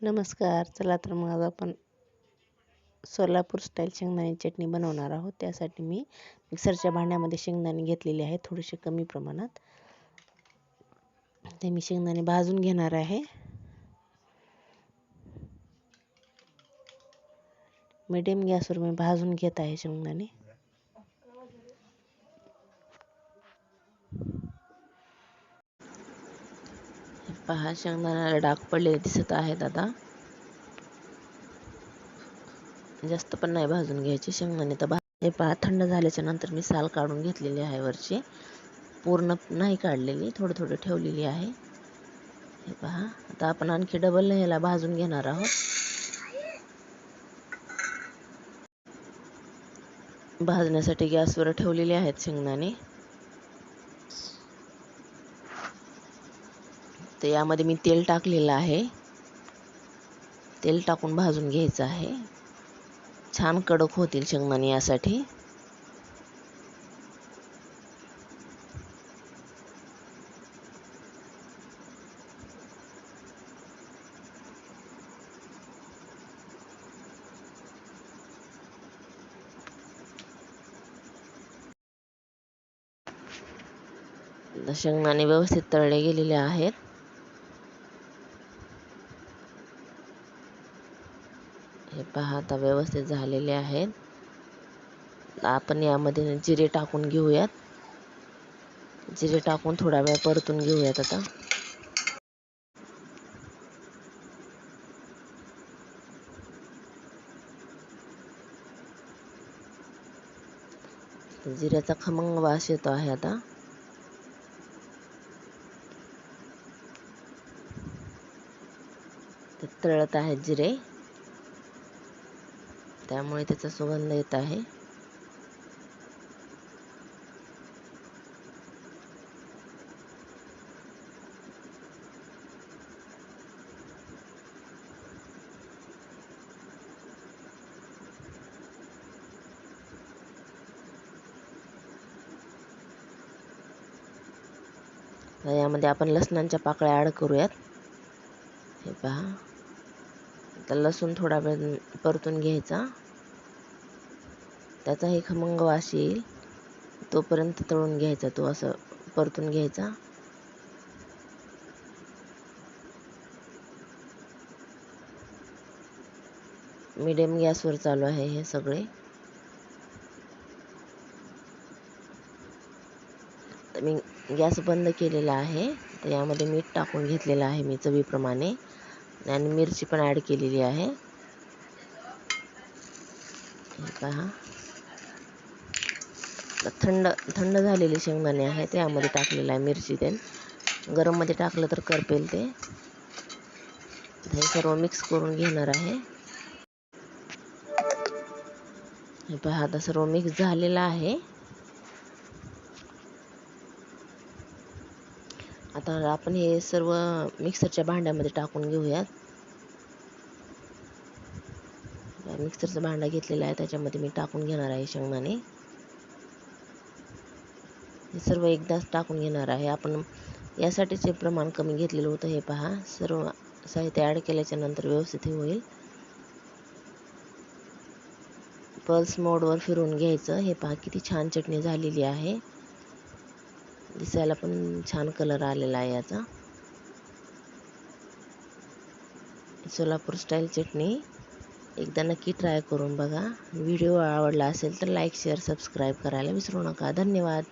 नमस्कार चला तर मग आज आपण सोलापूर स्टाईल शेंगदाणे चटणी बनवणार आहोत. त्यासाठी मी मिक्सरच्या भांड्यामध्ये शेंगदाणे घेतलेले आहे थोडेसे कमी प्रमाणात. ते मी शेंगदाणे भाजून घेणार आहे. मिडियम गॅसवर मी भाजून घेत आहे शेंगदाणे. पहा शेंगदाण्याला डाग पडलेले दिसत आहेत आता. जास्त पण नाही भाजून घ्यायचे शेंगदाणे तर भा हे पहा थंड झाल्याच्यानंतर मी साल काढून घेतलेली आहे वरची. पूर्ण नाही काढलेली थोडं थोडं ठेवलेली आहे. हे पहा आता आपण आणखी डबल ह्याला भाजून घेणार आहोत. भाजण्यासाठी गॅसवर ठेवलेले आहेत शेंगदाणे. तर यामध्ये मी तेल टाकलेलं आहे. तेल टाकून भाजून घ्यायचं आहे. छान कडक होतील शेंगदाणे यासाठी. शेंगदाणे व्यवस्थित तळले गेलेले आहेत. हे पहा आता व्यवस्थित झालेले आहेत. आपण यामध्ये जिरे टाकून घेऊयात. जिरे टाकून थोडा वेळ परतून घेऊयात आता. जिऱ्याचा खमंग वास येतो आहे आता. तळत आहेत जिरे. त्यामुळे त्याचा सुगंध येत आहे. यामध्ये आपण लसणांच्या पाकळ्या ॲड करूयात. हे पहा. तर लसूण थोडा वेळ परतून घ्यायचा. त्याचाही खमंग वास येईल. तोपर्यंत तळून घ्यायचा तो असं परतून घ्यायचा. मिडियम गॅसवर चालू आहे हे सगळे. तर मी गॅस बंद केलेला आहे. तर यामध्ये मीठ टाकून घेतलेलं आहे मी चवीप्रमाणे. आणि मिरची पण ॲड केलेली आहे. पहा. थंड थंड झालेले शेंगदाणे आहे ते यामध्ये टाकलेलं आहे मिरची ते गरममध्ये टाकलं तर करपेल ते. हे सर्व मिक्स करून घेणार आहे. हे पहा आता सर्व मिक्स झालेलं आहे. आता आपण हे सर्व मिक्सरच्या भांड्यामध्ये टाकून घेऊयात. मिक्सरचं भांडा घेतलेला आहे त्याच्यामध्ये मी टाकून घेणार आहे शेंगदाणे. हे सर्व एकदाच टाकून घेणार आहे. आपण यासाठीचे प्रमाण कमी घेतलेलं होतं हे पहा. सर्व साहित्य ॲड केल्याच्यानंतर व्यवस्थित हे होईल. पल्स मोडवर फिरून घ्यायचं. हे पहा किती छान चटणी झालेली आहे. दिसायला पण छान कलर आलेला आहे याचा. सोलापूर स्टाईल चटणी. एकदा नक्की ट्राय करून बघा. व्हिडिओ आवडला असेल तर लाईक शेअर सबस्क्राईब करायला विसरू नका. धन्यवाद.